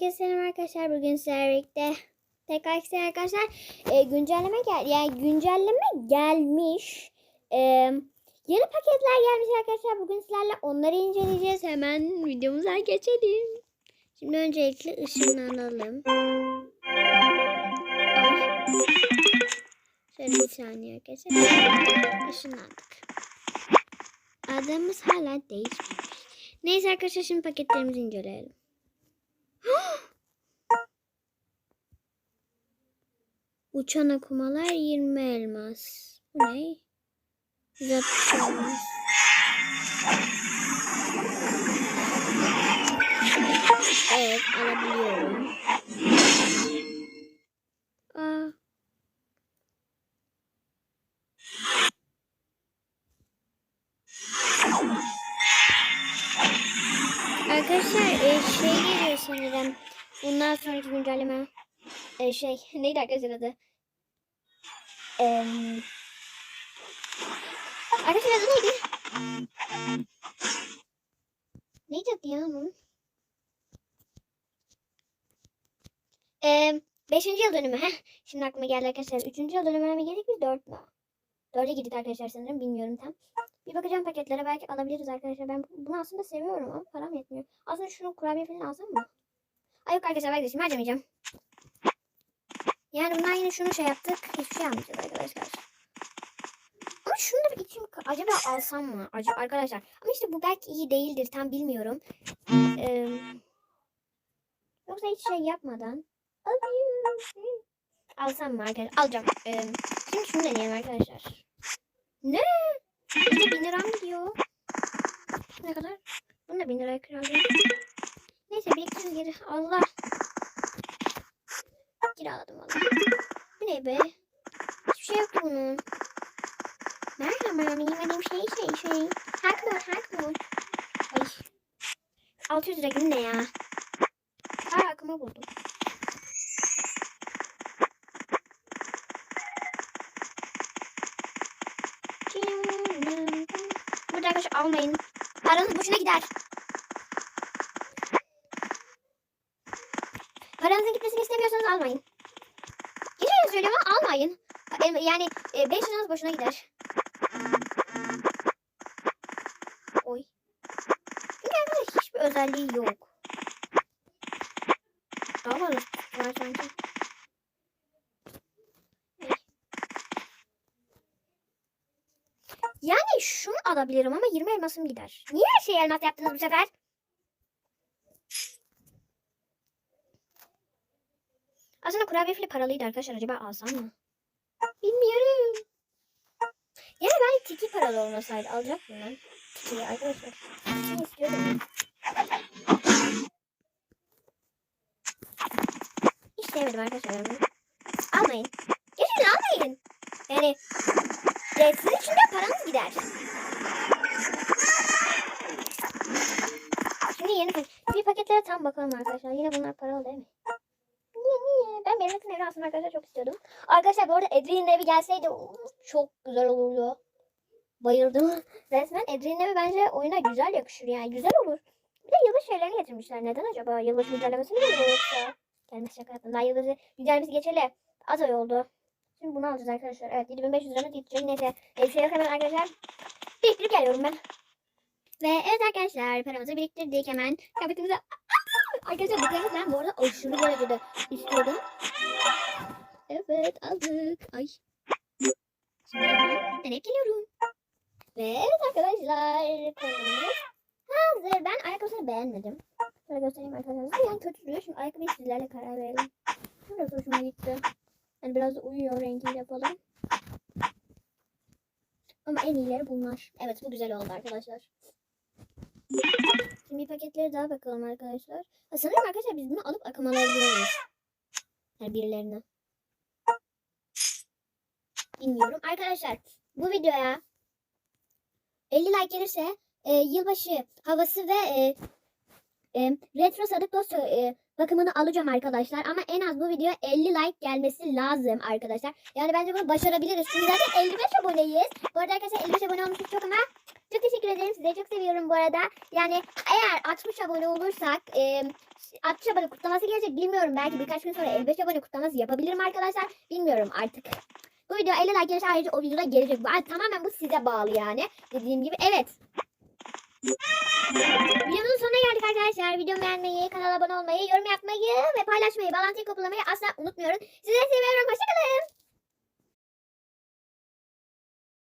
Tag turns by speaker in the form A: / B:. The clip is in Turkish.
A: Herkese selam arkadaşlar. Bugün sizlerle birlikte tekrar isteyen arkadaşlar e, güncelleme gel yani güncelleme gelmiş. E, yeni paketler gelmiş arkadaşlar. Bugün sizlerle onları inceleyeceğiz. Hemen videomuza geçelim. Şimdi öncelikle ışınlanalım. Ay. Şöyle bir saniye arkadaşlar. Işınlandık. Adımız hala değişmemiş. Neyse arkadaşlar şimdi paketlerimizi inceleyelim. Uçan akumalar 20 elmas. Bu ne? 160 elmas. Evet alabiliyorum. Aa. Arkadaşlar e, şey geliyor sanırım. Bundan sonraki güncelleme e, şey neydi arkadaşlar adı? Eee arkadaşlar adı neydi? Neydi adı ya onun? Eee beşinci yıl dönümü. Heh. Şimdi aklıma geldi arkadaşlar. Üçüncü yıl dönümüne mi geldik biz? Dört mü? Dörde gittik arkadaşlar sanırım. Bilmiyorum tam. Bir bakacağım paketlere. Belki alabiliriz arkadaşlar. Ben bunu aslında seviyorum ama param yetmiyor. Aslında şunu kurabiye falan alsam mı? Ay yok arkadaşlar de şimdi harcamayacağım. Yani bundan yine şunu şey yaptık. Hiçbir şey almayacağız arkadaşlar. Ama şunu da bir içim acaba alsam mı? Acaba arkadaşlar. Ama işte bu belki iyi değildir. Tam bilmiyorum. Ee, yoksa hiç şey yapmadan. Alsam mı arkadaşlar? Alacağım. Ee, şimdi şunu deneyelim arkadaşlar. Ne? İşte bin lira mı diyor? Ne kadar? Bunu da bin liraya kiralayayım. Neyse biriktiririz geri. Allah. Kiraladım valla. Bu ne be? Hiçbir şey yok bunun. Merhaba yemediğim şey şey şey. Hakmur hakmur. Ay. 600 lira gün ne ya? Aa aklıma buldum. Burada arkadaşlar almayın. Paranız boşuna gider. Paranızın gitmesini istemiyorsanız almayın. Söylüyorum ama almayın. E, Yani 5 liranız boşuna gider. Oy. Arkadaşlar hiçbir özelliği yok. Daha fazla var sanki. Yani şunu alabilirim ama 20 elmasım gider. Niye her şeyi elmas yaptınız bu sefer? Aslında kurabiye fili paralıydı arkadaşlar. Acaba alsam mı? Bilmiyorum. Yani ben tiki paralı olmasaydı alacaktım ben. Tiki arkadaşlar. Tiki istiyordum. Hiç sevmedim arkadaşlar. Almayın. Gerçekten almayın. Yani e, sizin için de paranız gider. Şimdi yeni. Bir paketlere tam bakalım arkadaşlar. Yine bunlar paralı değil mi? Merimet'in evi aslında arkadaşlar çok istiyordum. Arkadaşlar bu arada Edri'nin evi gelseydi çok güzel olurdu. Bayıldım. Resmen Edri'nin evi bence oyuna güzel yakışır yani. Güzel olur. Bir de yılbaşı şeylerini getirmişler. Neden acaba? Yılbaşı güncellemesi mi yoksa? Gelmez şaka yaptım. Daha yılbaşı güncellemesi geçeli az ay oldu. Şimdi bunu alacağız arkadaşlar. Evet 7500 liramız yetecek. Neyse. Bir şey yok hemen arkadaşlar. Biriktirip geliyorum ben. Ve evet arkadaşlar paramızı biriktirdik hemen. Kıyafetimizi Arkadaşlar bu kıyafet ben bu arada aşırı derecede istiyordum. Evet aldık. Ay. Şimdi deneyip geliyorum. Ve evet arkadaşlar hazır. Ben ayakkabısını beğenmedim. Şöyle göstereyim arkadaşlar. Yani kötü duruyor. Şimdi ayakkabıyı sizlerle karar verelim. Biraz hoşuma gitti. Yani biraz da uyuyor rengiyle falan. Ama en iyileri bunlar. Evet bu güzel oldu arkadaşlar. Şimdi paketlere daha bakalım arkadaşlar. Ha, sanırım arkadaşlar biz bunu alıp akımalayabiliriz. Yani birilerine. Bilmiyorum. Arkadaşlar bu videoya 50 like gelirse e, yılbaşı havası ve e, e, retro sadık dost e, bakımını alacağım arkadaşlar. Ama en az bu videoya 50 like gelmesi lazım arkadaşlar. Yani bence bunu başarabiliriz. Çünkü zaten 55 aboneyiz. Bu arada arkadaşlar 55 abone olmuşuz çok ama çok teşekkür ederim. Size çok seviyorum bu arada. Yani eğer 60 abone olursak e, 60 abone kutlaması gelecek bilmiyorum. Belki birkaç gün sonra 55 abone kutlaması yapabilirim arkadaşlar. Bilmiyorum artık. Bu video 50 like gelirse ayrıca o videoda gelecek. Ay, tamamen bu size bağlı yani. Dediğim gibi evet. Videomuzun sonuna geldik arkadaşlar. Videomu beğenmeyi, kanala abone olmayı, yorum yapmayı ve paylaşmayı, bağlantıyı kopyalamayı asla unutmuyorum. Sizleri seviyorum.